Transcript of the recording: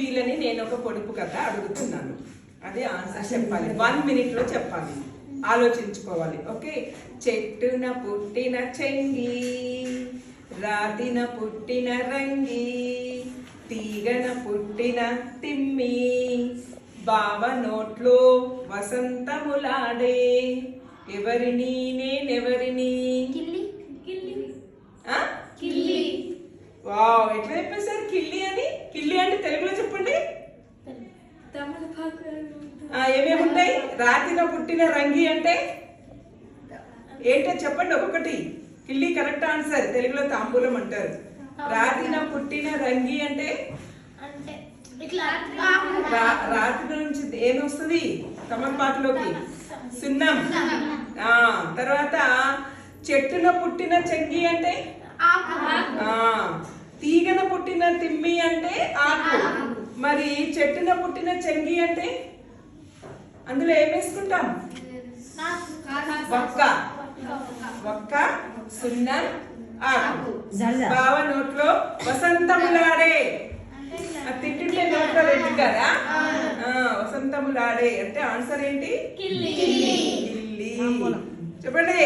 వీళ్ళని నేను ఒక పొడుపు కథ అడుగుతున్నాను. అదే ఆన్సర్ చెప్పాలి. వన్ మినిట్లో చెప్పాలి. ఆలోచించుకోవాలి. ఓకే? చెట్టున పుట్టిన చెంగి రాతిన పుట్టిన రంగి తీగన పుట్టిన తిమ్మి బావ నోట్లో వసంతములాడే ఎవరిని నేనెవరిని? కిల్లి కిల్లి. ఆ? కిల్లి. వావ్ ఎట్లా చెప్పేశారు? కిల్లి అని? కిల్లి అంటే తెలుగులో ఏమేమి ఉంటాయి? రాతిన పుట్టిన రంగి అంటే? ఏంటో చెప్పండి ఒక్కొక్కటి. కిల్లి కరెక్ట్ ఆన్సర్. తెలుగులో తాంబూలం అంటారు. రాతిన పుట్టిన రంగి అంటే? అంటే ఇట్లా రా- రాతి నుంచి ఏమొస్తుంది తమలపాకులోకి సున్నం. ఆ తర్వాత చెట్టున పుట్టిన చెంగి అంటే? తీగన పుట్టిన తిమ్మి అంటే? మరి చెట్టున పుట్టిన చెంగి అంటే అందులో ఏం వేసుకుంటాం? ఒక్క ఒక్క సున్నం ఆకు. బావ నోట్లో వసంతములాడే. తిట్టింటే నోట్లో రెడ్డి కదా? ఆ, వసంతములాడే. అంటే ఆన్సర్ ఏంటి? కిల్లి. కిల్లి. చెప్పండి.